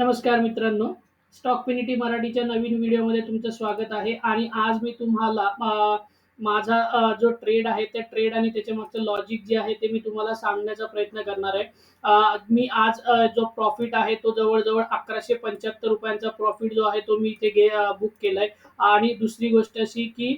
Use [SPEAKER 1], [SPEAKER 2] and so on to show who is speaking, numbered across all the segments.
[SPEAKER 1] नमस्कार मित्रांनो. स्टॉक पिनिटी मराठीच्या नवीन व्हिडिओमध्ये तुमचं स्वागत आहे आणि आज मी तुम्हाला माझा जो ट्रेड आहे त्या ट्रेड आणि त्याच्यामागचं लॉजिक जे आहे ते मी तुम्हाला सांगण्याचा प्रयत्न करणार आहे. मी आज जो प्रॉफिट आहे तो जवळजवळ अकराशे पंच्याहत्तर रुपयांचा प्रॉफिट जो आहे तो मी इथे घे बुक बुक केलाय आणि दुसरी गोष्ट अशी की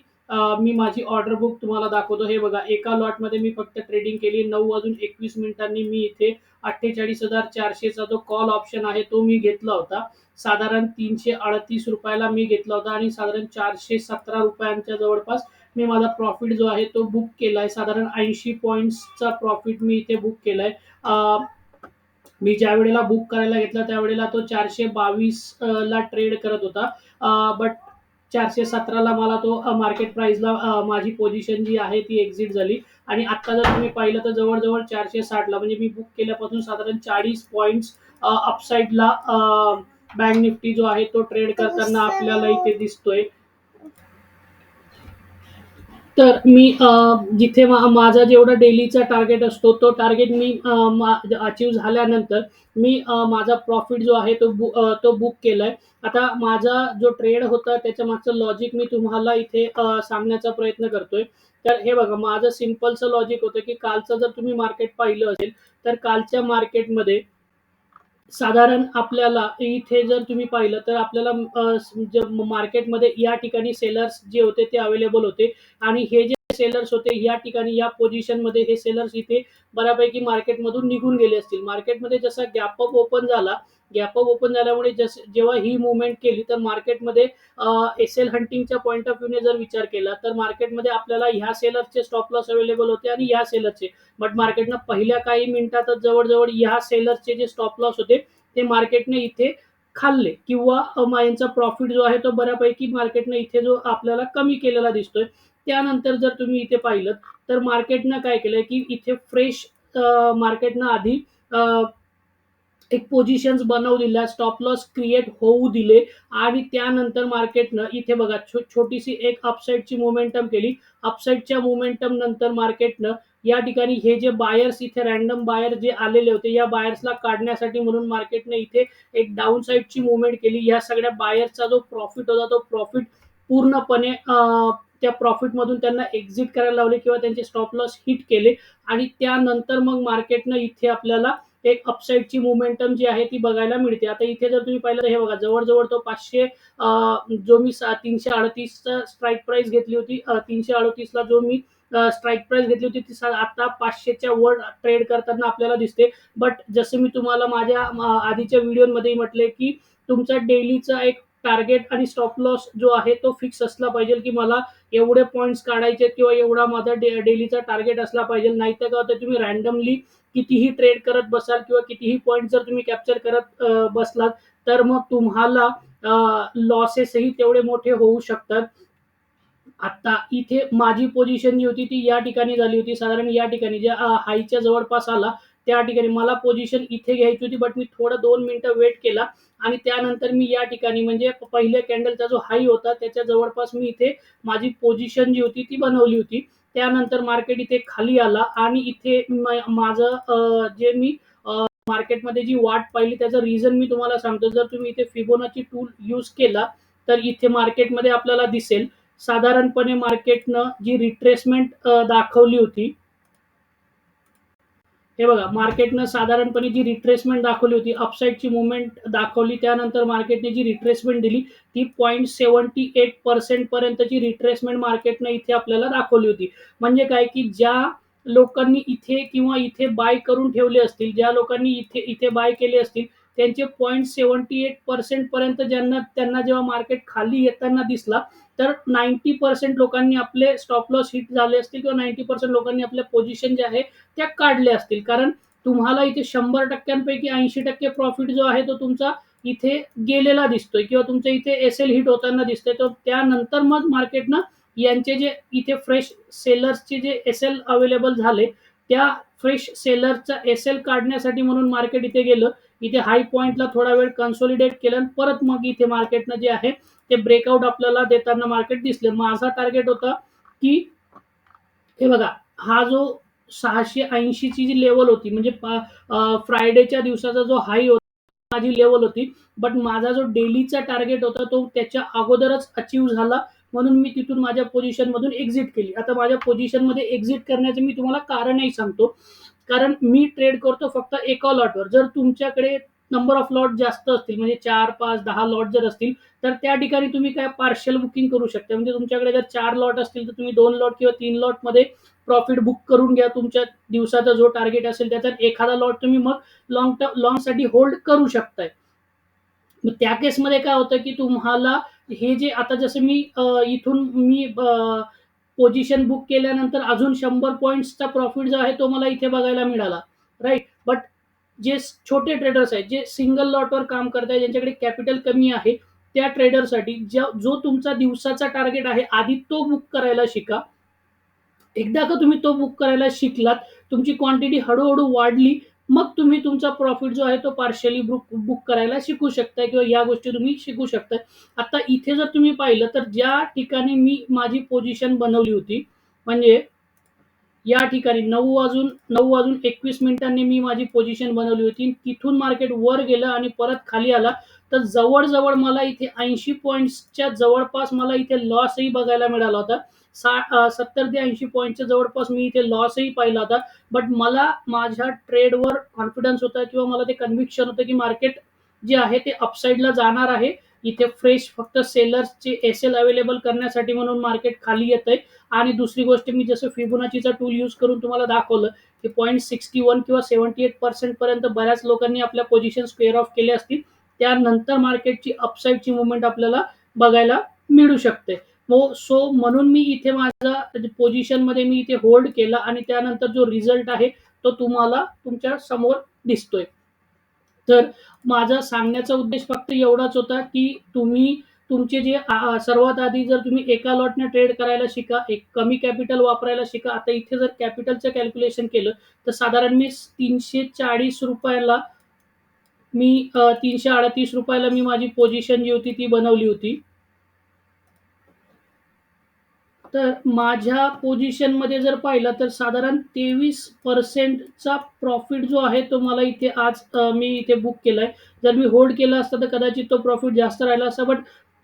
[SPEAKER 1] मी माझी ऑर्डर बुक तुम्हाला दाखवतो. हे बघा एका लॉटमध्ये मी फक्त ट्रेडिंग केली 9:21 मिनिटांनी मी इथे अठ्ठेचाळीस हजार चारशेचा जो कॉल ऑप्शन आहे तो मी घेतला होता. साधारण तीनशे अडतीस रुपयाला मी घेतला होता आणि साधारण चारशे सतरा रुपयांच्या जवळपास मी माझा प्रॉफिट जो आहे तो बुक केलाय. साधारण ऐंशी पॉईंट्सचा प्रॉफिट मी इथे बुक केलाय. अ, मी ज्यावेळेला बुक करायला घेतला त्यावेळेला तो चारशे बावीस ला ट्रेड करत होता. बट 417 ला मला तो मार्केट प्राइसला माझी पोझिशन जी आहे ती एक्झिट झाली आणि आत्ता जर तुम्ही पाहिलं तर जवळ-जवळ 460 ला म्हणजे मी बुक केल्यापासून साधारण 40 पॉइंट्स अ, अपसाइडला अ, बँक निफ्टी जो आहे तो ट्रेड करताना आपल्याला इथे दिसतोय. तर मी जिथे मा माझा जेवढा डेलीचा टार्गेट असतो तो टार्गेट मी अचीव मा झाल्यानंतर मी माझा प्रॉफिट जो आहे तो बु तो बुक केलाय. आता माझा जो ट्रेड होता त्याच्या मागचं लॉजिक मी तुम्हाला इथे सांगण्याचा प्रयत्न करतोय. तर हे बघा माझं सिम्पलचं लॉजिक होतं की कालचं जर तुम्ही मार्केट पाहिलं असेल, तर कालच्या मार्केटमध्ये साधारण आपल्याला इथे जर तुम्ही पाहिलं तर आपल्याला मार्केटमध्ये या ठिकाणी सेलर्स जे होते ते अवेलेबल होते आणि हे जे सेलर्स होते या ठिकाणी या पोझिशनमध्ये हे सेलर्स इथे बऱ्यापैकी मार्केटमधून निघून गेले असतील. मार्केटमध्ये जसा गॅप अप ओपन झाला, गॅपअप ओपन झाल्यामुळे जस जेव्हा ही मुवमेंट केली तर मार्केटमध्ये एस-एल हंटिंगच्या पॉईंट ऑफ व्ह्यूने जर विचार केला तर मार्केटमध्ये आपल्याला ह्या सेलरचे स्टॉप लॉस अवेलेबल होते आणि ह्या सेलरचे. बट मार्केटनं पहिल्या काही मिनिटातच जवळ-जवळ ह्या सेलरचे जे स्टॉप लॉस होते ते मार्केटने इथे खाल्ले किंवा यांचा प्रॉफिट जो आहे तो बऱ्यापैकी मार्केटनं इथे जो आपल्याला कमी केलेला दिसतोय. त्यानंतर जर तुम्ही इथे पाहिलं तर मार्केटनं काय केलंय की इथे फ्रेश मार्केटनं आधी एक पोझिशन्स बनवलेल्या स्टॉप लॉस क्रिएट होऊ दिले आणि त्यानंतर मार्केटनं इथे बघा छो छोटीशी एक अपसाईडची मोमेंटम केली. अपसाईडच्या मोमेंटम नंतर मार्केटनं या ठिकाणी हे जे बायर्स इथे रॅन्डम बायर जे आलेले होते, या बायर्सला काढण्यासाठी म्हणून मार्केटने इथे एक डाउन साईडची मुवमेंट केली. या सगळ्या बायर्सचा जो प्रॉफिट होता तो प्रॉफिट पूर्णपणे त्या प्रॉफिटमधून त्यांना एक्झिट करायला लावले किंवा त्यांचे स्टॉप लॉस हिट केले आणि त्यानंतर मग मार्केटनं इथे आपल्याला एक अपसाईडची मोमेंटम जी आहे ती बघायला मिळते. आता इथे जर तुम्ही पाहिलं तर हे बघा जवळ-जवळ तो पाचशे जो मी सा 338 चा स्ट्राइक प्राइस घेतली होती तीनशे अडतीसला जो मी स्ट्राईक प्राईस घेतली होती ती आता पाचशेच्या वर ट्रेड करताना आपल्याला दिसते. बट जसं मी तुम्हाला माझ्या आधीच्या व्हिडिओमध्ये म्हटले की तुमचा डेलीचा एक टार्गेट आणि स्टॉप लॉस जो आहे तो फिक्स असला पाहिजे की मला एवढे पॉईंट्स काढायचे किंवा एवढा माझा डे डेलीचा टार्गेट असला पाहिजे. नाहीतर तर का तुम्ही रँडमली कितीही ट्रेड करत बसाल किंवा कितीही पॉईंट जर तुम्ही कॅप्चर करत बसलात तर मग तुम्हाला लॉसेसही तेवढे मोठे होऊ शकतात. आता इथे माझी पोझिशन जी होती ती या ठिकाणी झाली होती. साधारण या ठिकाणी ज्या हायच्या जवळपास आला त्या ठिकाणी मला पोझिशन इथे घ्यायची होती. बट मी थोडं दोन मिनिटं वेट केला आणि त्यानंतर मी या ठिकाणी म्हणजे पहिल्या कॅन्डलचा जो हाय होता त्याच्या जवळपास मी इथे माझी पोझिशन जी होती ती बनवली होती. त्यानंतर मार्केट इथे खाली आला आणि इथे माझं जे मी मार्केटमध्ये जी वाट पाहिली त्याचं रिझन मी तुम्हाला सांगतो. जर तुम्ही इथे फिबोनाची टूल यूज केला तर इथे मार्केटमध्ये आपल्याला दिसेल साधारणपणे मार्केटनं जी रिट्रेसमेंट दाखवली होती हे बघा मार्केटनं साधारणपणे जी रिट्रेसमेंट दाखवली होती, अपसाईडची मुवमेंट दाखवली. त्यानंतर मार्केटने जी रिट्रेसमेंट दिली ती 0.78% पर्यंतची रिट्रेसमेंट मार्केटनं इथे आपल्याला दाखवली होती. म्हणजे काय की ज्या लोकांनी इथे किंवा इथे बाय करून ठेवले असतील, ज्या लोकांनी इथे इथे बाय केले असतील, त्यांचे 0.78% पर्यंत ज्यांना त्यांना जेव्हा मार्केट खाली येताना दिसला, तर 90% लोकांनी आपले स्टॉप लॉस हिट झाले असतील किंवा 90% लोकांनी आपल्या पोझिशन ज्या आहे त्या काढल्या असतील. कारण तुम्हाला इथे 100% पैकी 80% प्रॉफिट जो आहे तो तुमचा इथे गेलेला दिसतोय किंवा तुमच्या इथे एस-एल हिट होताना दिसतंय. तर त्यानंतर मग मार्केटनं यांचे जे इथे फ्रेश सेलर्सचे जे एस-एल अवेलेबल झाले, त्या फ्रेश सेलरचा एस-एल काढण्यासाठी म्हणून मार्केट इथे गेलं. इथे हाय पॉईंटला थोडा वेळ कन्सॉलिडेट केलं परत मग इथे मार्केटनं जे आहे ते ब्रेकआउट आपल्याला देताना मार्केट दिसले माझा टार्गेट होता की हे बघा हा जो 680 ची जी लेवल होती म्हणजे फ्रायडेच्या दिवसाचा जो हाय होता माझी लेवल होती. बट माझा जो डेलीचा टार्गेट होता तो त्याच्या अगोदरच अचीव झाला. म्हणून मी तिथून माझ्या पोझिशनमधून एक्झिट केली. आता माझ्या पोझिशनमध्ये एक्झिट करण्याचं मी तुम्हाला कारणही सांगतो. कारण मी ट्रेड करतो फक्त एका लॉटवर. जर तुमच्याकडे नंबर ऑफ लॉट जास्त असतील म्हणजे 4, 5, 10 लॉट जर असतील, तर त्या ठिकाणी तुम्ही काय पार्शल बुकिंग करू शकता. म्हणजे तुमच्याकडे जर चार लॉट असतील, तर तुम्ही दोन लॉट किंवा तीन लॉटमध्ये प्रॉफिट बुक करून घ्या. तुमच्या दिवसाचा जो टार्गेट असेल त्याच्यात एखादा लॉट तुम्ही मग लॉंग टर्म लॉंगसाठी होल्ड करू शकताय. मग त्या केसमध्ये काय होतं, की तुम्हाला हे जे आता जसं मी इथून मी पोझिशन बुक केल्यानंतर अजून शंभर पॉईंट्सचा प्रॉफिट जो आहे तो मला इथे बघायला मिळाला. राईट बट जे छोटे ट्रेडर्स आहेत, जे सिंगल लॉटवर काम करतायत, ज्यांच्याकडे कॅपिटल कमी आहे, त्या ट्रेडरसाठी ज्या जो तुमचा दिवसाचा टार्गेट आहे, आधी तो बुक करायला शिका. एकदा का तुम्ही तो बुक करायला शिकलात, तुमची क्वांटिटी हळूहळू वाढली, मग तुम्ही तुमचा प्रॉफिट जो आहे तो पार्शियली बुक बुक करायला शिकू शकताय किंवा या गोष्टी तुम्ही शिकू शकताय. आता इथे जर तुम्ही पाहिलं, तर ज्या ठिकाणी मी माझी पोझिशन बनवली होती, म्हणजे या ठिकाणी नऊ वाजून नऊ वाजून 21 मिनिटांनी मी माझी पोझिशन बनवली होती. तिथून मार्केट वर गेलं आणि परत खाली आला. तर जवळजवळ मला इथे 80 पॉइंट्सच्या जवळपास मला इथे लॉसही बघायला मिळाला होता. सा अ, 70 ते ऐंशी पॉईंटच्या जवळपास मी इथे लॉसही पाहिला होता. बट मला माझ्या ट्रेडवर कॉन्फिडन्स होता किंवा मला ते कन्व्हिक्शन होतं, की मार्केट जे आहे ते अपसाईडला जाणार आहे. इथे फ्रेश फक्त सेलर्सचे एस-एल अवेलेबल करण्यासाठी म्हणून मार्केट खाली येतंय आणि दुसरी गोष्ट मी जसं फिबोनाचीचा टूल यूज करून तुम्हाला दाखवलं, की 0.61 किंवा 78% पर्यंत बऱ्याच लोकांनी आपल्या पोझिशन स्क्वेअर ऑफ केल्या असतील. त्यानंतर मार्केटची अपसाईडची मुवमेंट आपल्याला बघायला मिळू शकते. हो, मो सो म्हणून मी इथे माझा पोझिशनमध्ये मी इथे होल्ड केला आणि त्यानंतर जो रिझल्ट आहे, तो तुम्हाला तुमच्यासमोर दिसतोय. तर माझा सांगण्याचा उद्देश फक्त एवढाच होता, की तुम्ही तुमचे जे सर्वात आधी जर तुम्ही एका लॉटने ट्रेड करायला शिका. एक कमी कॅपिटल वापरायला शिका. आता इथे जर कॅपिटलचं कॅल्क्युलेशन केलं, तर साधारण मी तीनशे चाळीस रुपयाला मी तीनशे अडतीस रुपयाला मी माझी पोझिशन जी होती ती बनवली होती. तर माझ्या पोझिशनमध्ये जर पाहिलं, तर साधारण तेवीस पर्सेंटचा प्रॉफिट जो आहे, तो मला इथे आज मी इथे बुक केलाय. जर मी होल्ड केला असता तर कदाचित तो प्रॉफिट जास्त राहिला असता. बट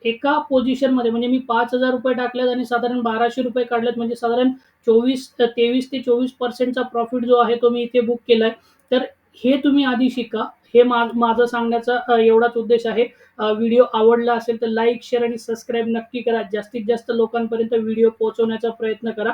[SPEAKER 1] एका पोझिशनमध्ये म्हणजे मी ₹5000 टाकलेत आणि साधारण ₹1200 काढलेत. म्हणजे साधारण चोवीस तेवीस ते चोवीस पर्सेंटचा प्रॉफिट जो आहे, तो मी इथे बुक केला आहे तर हे तुम्ही आधी शिका. हे मा माझं सांगण्याचा एवढाच उद्देश आहे. व्हिडिओ आवडला असेल, तर लाईक, शेअर आणि सबस्क्राईब नक्की करा. जास्तीत जास्त लोकांपर्यंत व्हिडिओ पोहोचवण्याचा प्रयत्न करा